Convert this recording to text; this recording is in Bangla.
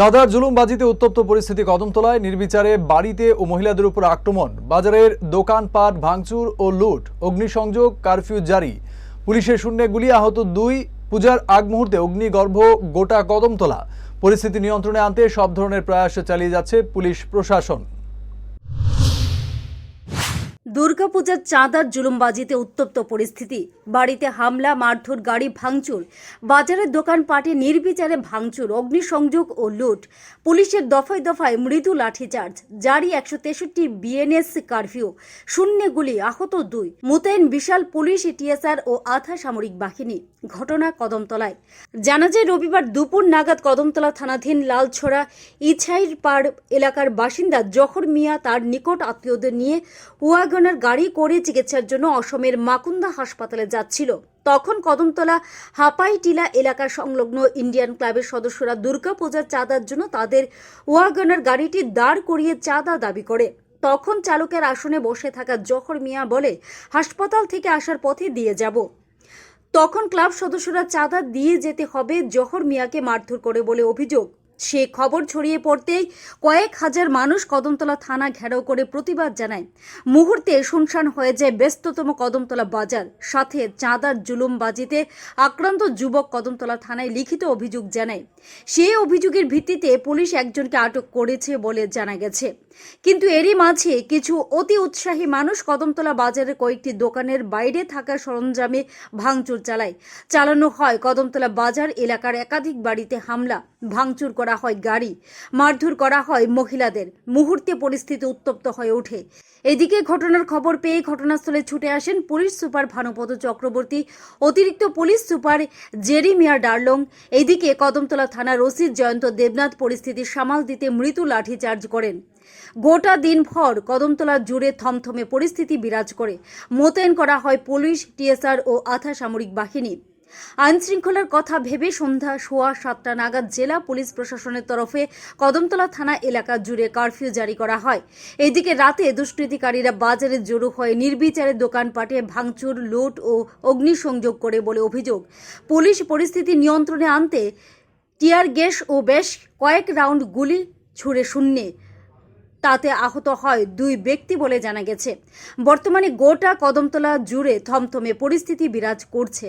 চাঁদার জুলুমবাজিতে উত্তপ্ত পরিস্থিতি কদমতলায়। নির্বিচারে বাড়িতে ও মহিলাদের উপর আক্রমণ। বাজারের দোকানপাট ভাঙচুর ও লুট। অগ্নিসংযোগ কারফিউ জারি। পুলিশের শূন্যে গুলি আহত দুই। পূজার আগ মুহূর্তে অগ্নিগর্ভ গোটা কদমতলা। পরিস্থিতি নিয়ন্ত্রণে আনতে সব ধরনের প্রয়াস চালিয়ে যাচ্ছে পুলিশ প্রশাসন। দুর্গাপূজার চাঁদার জুলুমবাজিতে উত্তপ্ত পরিস্থিতি। বাড়িতে হামলা, মারধর, গাড়ি ভাঙচুর, বাজারের দোকান দোকানপাটে নির্বিচারে ভাঙচুর, অগ্নিসংযোগ ও লুট। পুলিশের দফায় দফায় মৃদু লাঠিচার্জ, জারি একশো তেষট্টি বিএনএস কারফিউ, শূন্য গুলি, আহত দুই। মোতায়েন বিশাল পুলিশ টিএসআর ও আধা সামরিক বাহিনী। ঘটনা কদমতলায়। জানা যায়, রবিবার দুপুর নাগাদ কদমতলা থানাধীন লালছড়া ইছাইর পাড় এলাকার বাসিন্দা জহর মিয়া তার নিকট আত্মীয়দের নিয়ে ওয়াগনার গাড়ি করে চিকিৎসার জন্য অসমের মাকুন্দা হাসপাতালে যাচ্ছিল। তখন কদমতলা হাপাইটিলা এলাকা সংলগ্ন ইন্ডিয়ান ক্লাবের সদস্যরা দুর্গাপূজার চাঁদার জন্য তাদের ওয়াগনার গাড়িটি দাঁড় করিয়ে চাঁদা দাবি করে। তখন চালকের আসনে বসে থাকা জহর মিয়া বলে, হাসপাতাল থেকে আসার পথে দিয়ে যাব। তখন ক্লাব সদস্যরা চাঁদা দিয়ে যেতে হবে, জহর মিয়াকে মারধর করে বলে অভিযোগ। সে খবর ছড়িয়ে পড়তেই কয়েক হাজার মানুষ কদমতলা থানা ঘেরাও করে প্রতিবাদ জানায়। মুহূর্তে শুনশান হয়ে যায় ব্যস্ততম কদমতলা বাজার। সাথে চাঁদার জুলুমবাজিতে আক্রান্ত যুবক কদমতলা থানায় লিখিত অভিযোগ জানায়। সেই অভিযোগের ভিত্তিতে পুলিশ একজনকে আটক করেছে বলে জানা গেছে। কিন্তু এরই মাঝে কিছু অতি উৎসাহী মানুষ কদমতলা বাজারের কয়েকটি দোকানের বাইরে থাকা সরঞ্জামে ভাঙচুর চালায়। চালানো হয় কদমতলা বাজার এলাকার একাধিক বাড়িতে হামলা। ভাঙচুর করা হয় গাড়ি, মারধর করা হয় মহিলাদের, মুহূর্তে পরিস্থিতি উত্তপ্ত হয়ে ওঠে। এদিকে ঘটনার খবর পেয়ে ঘটনাস্থলে ছুটে আসেন পুলিশ সুপার ভানুপদ চক্রবর্তী, অতিরিক্ত পুলিশ সুপার জেরি মিয়া ডার্লং, এদিকে কদমতলা থানার ওসি জয়ন্ত দেবনাথ পরিস্থিতি সামাল দিতে মৃত্যু লাঠিচার্জ করেন। গোটা দিনভর কদমতলা জুড়ে থমথমে পরিস্থিতি বিরাজ করে। মোতায়েন করা হয় পুলিশ, টিএসআর ও আধা সামরিক বাহিনী। আইন শৃঙ্খলার কথা ভেবে সন্ধ্যা সোয়া সাতটা নাগাদ জেলা পুলিশ প্রশাসনের তরফে কদমতলা থানা এলাকা জুড়ে কারফিউ জারি করা হয়। এদিকে রাতে দুষ্কৃতিকারীরা বাজারে জড়ো হয়ে নির্বিচারে দোকানপাটে ভাঙচুর, লুট ও অগ্নিসংযোগ করে বলে অভিযোগ। পুলিশ পরিস্থিতি নিয়ন্ত্রণে আনতে টিয়ার গ্যাস ও বেশ কয়েক রাউন্ড গুলি ছুড়ে শূন্যে। তাতে আহত হয় দুই ব্যক্তি বলে জানা গেছে। বর্তমানে গোটা কদমতলা জুড়ে থমথমে পরিস্থিতি বিরাজ করছে।